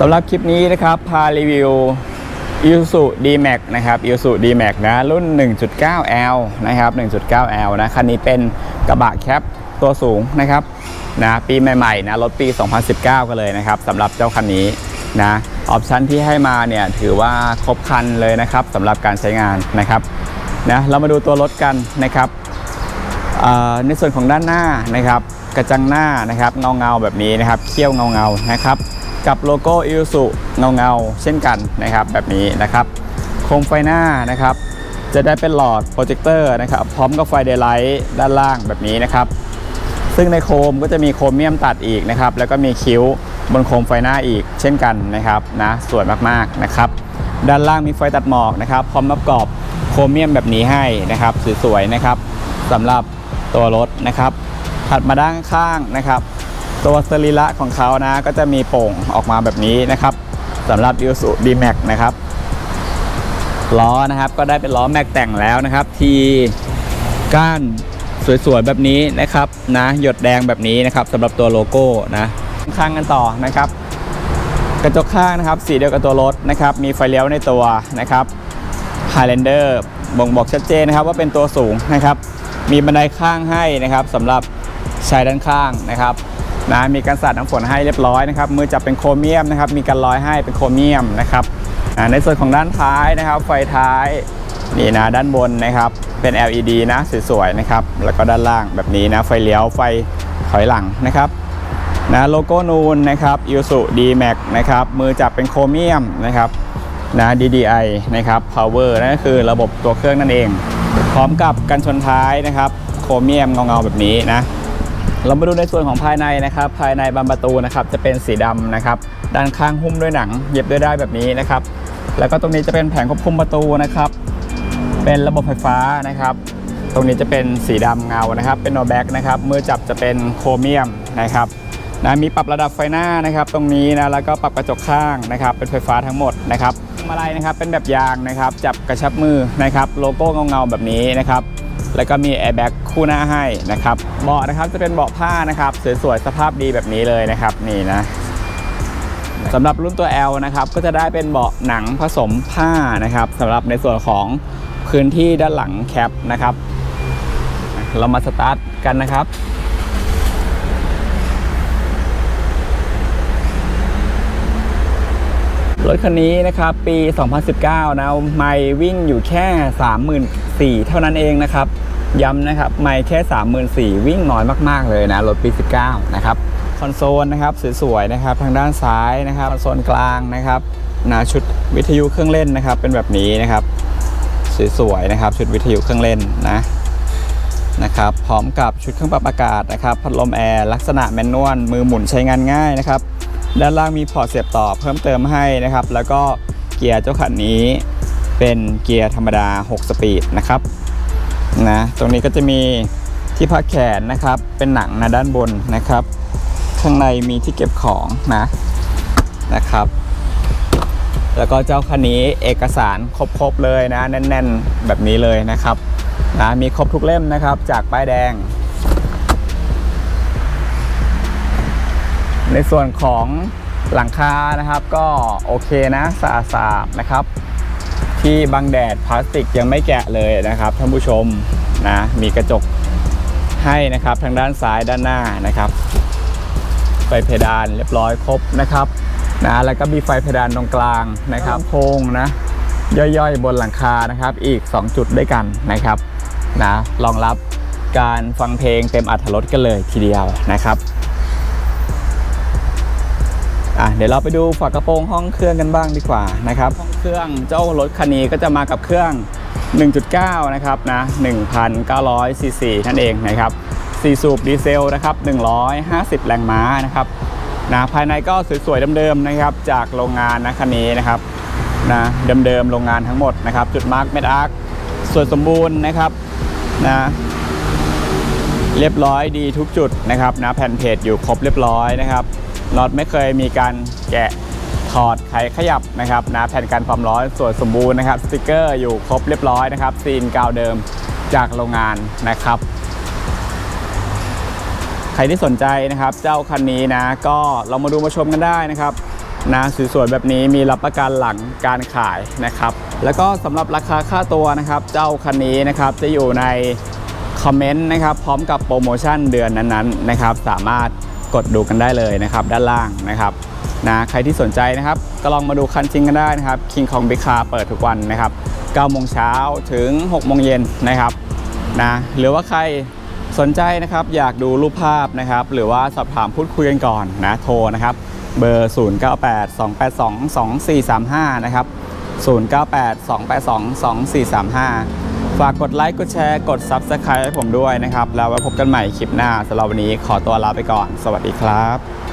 สำหรับคลิปนี้นะครับ พารีวิว i s u D-Max นะครับ i s u D-Max นะ รุ่น 1.9L นะครับ 1.9L นะ คันนี้เป็นกระบะแคปตัวสูงนะครับนะปีใหม่ๆนะ รถปี 2019 กันเลยนะครับสำหรับเจ้าคันนี้นะออปชันที่ให้มาเนี่ย ถือว่าครบคันเลยนะครับสำหรับการใช้งานนะครับนะเรามาดูตัวรถกันนะครับในส่วนของด้านหน้านะครับ กระจังหน้านะครับเงาเงาแบบนี้นะครับเขี้ยวเงาเงานะครับ กับโลโก้อิ s u เงาเงาๆเช่นกันนะครับแบบนี้นะครับโคมไฟหน้านะครับจะได้เป็นหลอดโปรเจคเตอร์นะครับพร้อมกับไฟเดย์ไลท์ด้านล่างแบบนี้นะครับซึ่งในโคมก็จะมีโครเมียมตัดอีกนะครับแล้วก็มีคิ้วบนโคมไฟหน้าอีกเช่นกันนะครับนะสวยมากๆนะครับด้านล่างมีไฟตัดหมอกนะครับพร้อมประกอบโครเมียมแบบนี้ให้นะครับสวยๆนะครับสำหรับตัวรถนะครับถัดมาด้านข้างนะครับ ตัวสรีระของเขานะ ก็จะมีโป่งออกมาแบบนี้นะครับสำหรับ i s u D-Max นะครับล้อนะครับก็ได้เป็นล้อแม็กแต่งแล้วนะครับทีก้านสวยๆแบบนี้นะครับนะหยดแดงแบบนี้นะครับสำหรับตัวโลโก้นะข้างกันต่อนะครับ กระจกข้างนะครับ สีเดียวกับตัวรถนะครับ มีไฟเลี้ยวในตัวนะครับ Highlander บ่งบอกชัดเจนนะครับว่าเป็นตัวสูงนะครับ มีบันไดข้างให้นะครับสำหรับชายด้านข้างนะครับ นะมีการสาดน้ำฝนให้เรียบร้อยนะครับมือจับเป็นโครเมียมนะครับมีกันร้อยให้เป็นโครเมียมนะครับในส่วนของด้านท้ายนะครับ ไฟท้ายนี่นะด้านบนนะครับเป็น LED นะสวยๆนะครับแล้วก็ด้านล่างแบบนี้นะไฟเลี้ยวไฟถอยหลังนะครับนะโลโก้นูนนะครับ i s u D-Max นะครับมือจับเป็นโครเมียมนะครับนะ DDI นะครับ Power นั่นก็คือระบบตัวเครื่องนั่นเอง พร้อมกับกันชนท้ายนะครับ โครเมียมเงาๆแบบนี้นะ เรามาดูในส่วนของภายในนะครับ ภายในบานประตูนะครับจะเป็นสีดำนะครับ ด้านข้างหุ้มด้วยหนัง เย็บด้วยได้ายแบบนี้นะครับ แล้วก็ตรงนี้จะเป็นแผงควบคุมประตูนะครับ เป็นระบบไฟฟ้านะครับ ตรงนี้จะเป็นสีดำเงานะครับ เป็นโนแบ็กนะครับมือจับจะเป็นโครเมียมนะครับนะมีปรับระดับไฟหน้านะครับ ตรงนี้นะแล้วก็ปรับกระจกข้างนะครับ เป็นไฟฟ้าทั้งหมดนะครับมาลัยนะครับเป็นแบบยางนะครับ จับกระชับมือนะครับ โลโก้เงาๆแบบนี้นะครับ แล้วก็มีแอร์แบ็กคู่หน้าให้นะครับเบาะนะครับจะเป็นเบาะผ้านะครับสวยๆสภาพดีแบบนี้เลยนะครับนี่นะสำหรับรุ่นตัว L นะครับก็จะได้เป็นเบาะหนังผสมผ้านะครับสำหรับในส่วนของพื้นที่ด้านหลังแคปนะครับ เรามาสตาร์ทกันนะครับรถคันนี้นะครับปี 2019 นะ ไม่วิ่งอยู่แค่30,000 34,000 เท่านั้นเองนะครับ ย้ำนะครับ ไม่แค่ 34,000 วิ่งน้อยมาก ๆ เลยนะ รถปี 19 นะครับ คอนโซลนะครับ สวย ๆ นะครับ ทางด้านซ้ายนะครับ คอนโซลกลางนะครับนะชุดวิทยุเครื่องเล่นนะครับ เป็นแบบนี้นะครับ สวย ๆ นะครับ ชุดวิทยุเครื่องเล่นนะนะครับ พร้อมกับชุดเครื่องปรับอากาศนะครับ พัดลมแอร์ ลักษณะแมนนวล มือหมุนใช้งานง่ายนะครับ ด้านล่างมีพอร์ตเสียบต่อเพิ่มเติมให้นะครับ แล้วก็เกียร์เจ้าคันนี้ เป็นเกียร์ธรรมดา 6 สปีดนะครับนะตรงนี้ก็จะมีที่พักแขนนะครับ เป็นหนังนะด้านบนนะครับ ข้างในมีที่เก็บของนะนะครับ แล้วก็เจ้าคันนี้เอกสารครบๆเลยนะ แน่น ๆ แบบนี้เลยนะครับนะมีครบทุกเล่มนะครับจากป้ายแดง ในส่วนของหลังคานะครับก็โอเคนะสะอาดๆนะครับ ที่บังแดดพลาสติกยังไม่แกะเลยนะครับท่านผู้ชมนะมีกระจกให้นะครับทางด้านซ้ายด้านหน้านะครับ ไฟเพดานเรียบร้อยครบนะครับนะแล้วก็มีไฟเพดานตรงกลางนะครับโพงนะย่อยๆ บนหลังคานะครับ อีก 2 จุดด้วยกันนะครับนะรองรับการฟังเพลงเต็มอัตรถรสกันเลยทีเดียวนะครับ อะเดี๋ยวเราไปดูฝากระโปรงห้องเครื่องกันบ้างดีกว่านะครับห้องเครื่องเจ้ารถคันนี้ก็จะมากับเครื่อง 1.9 นะครับนะ1,900ซีซีนั่นเองนะครับ4สูบดีเซลนะครับ150 แรงม้านะครับนะภายในก็สวยๆเดิมๆนะครับ จากโรงงานนะคันนี้นะครับนะเดิมๆโรงงานทั้งหมดนะครับ จุดมาร์กเมดอาร์คสวยสมบูรณ์นะครับนะเรียบร้อยดีทุกจุดนะครับนะแผ่นเพจอยู่ครบเรียบร้อยนะครับ น็อตไม่เคยมีการแกะถอดไขขยับนะครับนะแผ่นกันความร้อนส่วยสมบูรณ์นะครับสติกเกอร์อยู่ครบเรียบร้อยนะครับซีนกาวเดิมจากโรงงานนะครับ ใครที่สนใจนะครับ เจ้าคันนี้นะ ก็ลองมาดูมาชมกันได้นะครับนะสวยๆแบบนี้มีรับประกันหลังการขายนะครับ แล้วก็สำหรับราคาค่าตัวนะครับ เจ้าคันนี้นะครับจะอยู่ในคอมเมนต์นะครับ พร้อมกับโปรโมชั่นเดือนนั้นๆนะครับ สามารถ กดดูกันได้เลยนะครับด้านล่างนะครับนะใครที่สนใจนะครับก็ลองมาดูคันจริงกันได้นะครับ King Kong Big Car เปิดทุกวันนะครับ9โมงเช้าถึง6โมงเย็นนะครับนะหรือว่าใครสนใจนะครับอยากดูรูปภาพนะครับหรือว่าสอบถามพูดคุยกันก่อนนะโทรนะครับเบอร์ 0982822435 นะครับ 0982822435 ฝากกดไลค์ กดแชร์ กด Subscribe ให้ผมด้วยนะครับ แล้วไว้พบกันใหม่คลิปหน้าสำหรับวันนี้ขอตัวลาไปก่อน สวัสดีครับ